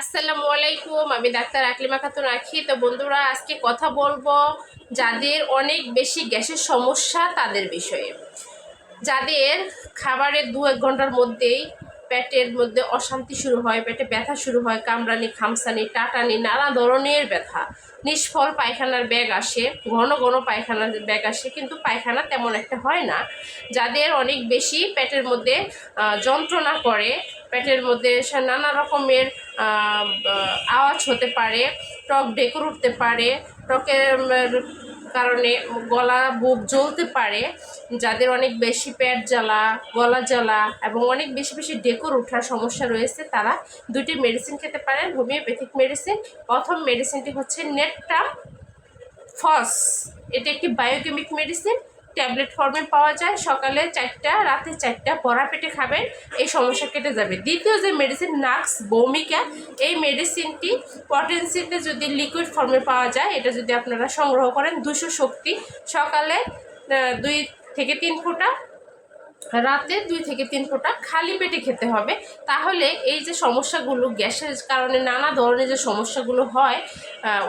আসসালামু আলাইকুম, আমি ডাক্তার আকলিমা খাতুন রাখি তো বন্ধুরা, আজকে কথা বলব যাদের অনেক বেশি গ্যাসের সমস্যা তাদের বিষয়ে। যাদের খাবারের দু এক ঘণ্টার মধ্যেই পেটের মধ্যে অশান্তি শুরু হয়, পেটে ব্যথা শুরু হয় কামরানি খামসানি, টাটানি, নানা ধরনের ব্যথা। নিষ্ফল পায়খানার ব্যাগ আসে, ঘন ঘন পায়খানার ব্যাগ আসে, কিন্তু পায়খানা তেমন একটা হয় না। যাদের অনেক বেশি পেটের মধ্যে যন্ত্রণা করে, পেটের মধ্যে নানা রকমের আওয়াজ হতে পারে টক ডেকর উঠতে পারে টকের কারণে গলা বুক জ্বলতে পারে, যাদের অনেক বেশি পেট জ্বালা, গলা জ্বালা এবং অনেক বেশি বেশি ডেকর ওঠার সমস্যা রয়েছে, তারা দুটি মেডিসিন খেতে পারেন হোমিওপ্যাথিক মেডিসিন প্রথম মেডিসিনটি হচ্ছে নেটটাম ফস এটি একটি বায়োকেমিক মেডিসিন ট্যাবলেট ফর্মে পাওয়া যায়, সকালে চারটা, রাতে চারটা পড়া পেটে খাবেন, এই সমস্যা কেটে যাবে। দ্বিতীয় যে মেডিসিন নাক্স, বৌমিকা, এই মেডিসিনটি পটেন্সিতে যদি লিকুইড ফর্মে পাওয়া যায়, এটা যদি আপনারা সংগ্রহ করেন, দুশো শক্তি, সকালে দুই থেকে তিন ফোঁটা রাতে দুই থেকে তিন ফোঁটা খালি পেটে খেতে হবে। তাহলে এই যে সমস্যাগুলো, গ্যাসের কারণে নানা ধরনের যে সমস্যাগুলো হয়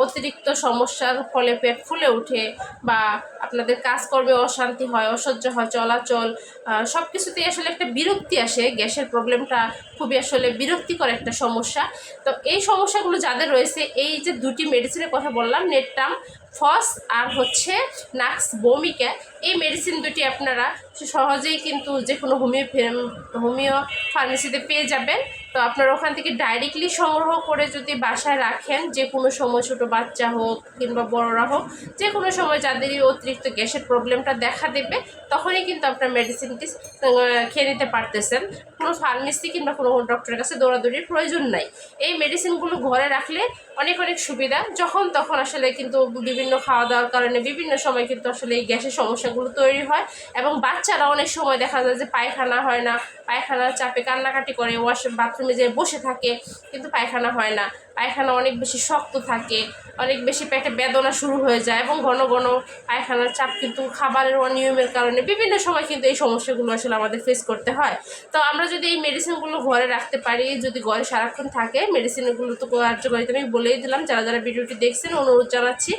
অতিরিক্ত সমস্যার ফলে পেট ফুলে ওঠে বা আপনাদের কাজকর্মে অশান্তি হয়, অসহ্য হয়, চলাচল সব কিছুতেই আসলে একটা বিরক্তি আসে। গ্যাসের প্রবলেমটা খুবই আসলে বিরক্তিকর একটা সমস্যা। তো এই সমস্যাগুলো যাদের রয়েছে, এই যে দুটি মেডিসিনের কথা বললাম নেটটাম ফস আর হচ্ছে নাক্স বমিকা এই মেডিসিন দুটি আপনারা সহজেই কিন্তু যে কোনো হোমিও হোমিও ফার্মেসিতে পেয়ে যাবেন। তো আপনারা ওখান থেকে ডাইরেক্টলি সংগ্রহ করে যদি বাসায় রাখেন, যে কোনো সময় ছোটো বাচ্চা হোক কিংবা বড়রা হোক, যে কোনো সময় যাদেরই অতিরিক্ত গ্যাসের প্রবলেমটা দেখা দেবে, তখনই কিন্তু আপনার মেডিসিনটি খেয়ে নিতে পারতেছেন। কোনো ফার্মেসি কিংবা কোনো ডক্টরের কাছে দৌড়াদৌড়ির প্রয়োজন নাই। এই মেডিসিনগুলো ঘরে রাখলে অনেক অনেক সুবিধা, যখন তখন আসলে কিন্তু বিভিন্ন খাওয়া দাওয়ার কারণে বিভিন্ন সময় কিন্তু আসলে এই গ্যাসের সমস্যাগুলো তৈরি হয় এবং বাচ্চারা অনেক সময় দেখা যায় যে পায়খানা হয় না, পায়খানার চাপে কান্নাকাটি করে, ওয়াশ বাথরুমে যেয়ে বসে থাকে, কিন্তু পায়খানা হয় না। পায়খানা অনেক বেশি শক্ত থাকে, অনেক বেশি পেটে বেদনা শুরু হয়ে যায় এবং ঘন ঘন পায়খানার চাপ কিন্তু খাবারের অনিয়মের কারণে বিভিন্ন সময় কিন্তু এই সমস্যাগুলো আসলে আমাদের ফেস করতে হয়। তো আমরা যদি এই মেডিসিনগুলো ঘরে রাখতে পারি, যদি ঘরে সারাক্ষণ থাকে মেডিসিনগুলো তো কার্যকারিতা আমি বলেই দিলাম, যারা যারা ভিডিওটি দেখছেন, অনুরোধ জানাচ্ছি,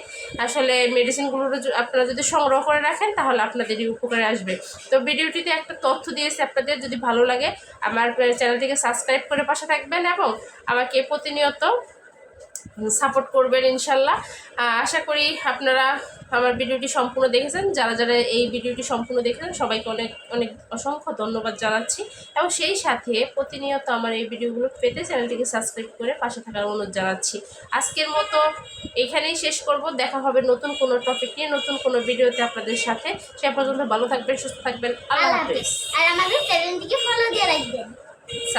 আসলে মেডিসিনগুলো আপনারা যদি সংগ্রহ করে রাখেন, তাহলে আপনাদেরই উপকারে আসবে। তো ভিডিওটিতে একটা তথ্য দিয়েছি আপনাদের, যদি ভালো লাগে, আমার চ্যানেলটিকে সাবস্ক্রাইব করে পাশে থাকবেন এবং আমাকে প্রতিনিয়ত সাপোর্ট করবেন ইনশাল্লাহ। আশা করি আপনারা আমার ভিডিওটি সম্পূর্ণ দেখেছেন। যারা যারা এই ভিডিওটি সম্পূর্ণ দেখেছেন সবাইকে অনেক অনেক অসংখ্য ধন্যবাদ জানাচ্ছি। এবং সেই সাথে প্রতিনিয়ত আমার এই ভিডিওগুলো পেতে চ্যানেলটিকে সাবস্ক্রাইব করে পাশে থাকার অনুরোধ জানাচ্ছি। আজকের মতো এখানেই শেষ করব। দেখা হবে নতুন কোনো টপিক নিয়ে নতুন কোনো ভিডিওতে আপনাদের সাথে। সে পর্যন্ত ভালো থাকবেন সুস্থ থাকবেন। আল্লাহ হাফেজ। আর আমাদের চ্যানেলটিকে ফলো দিয়ে রাখবেন।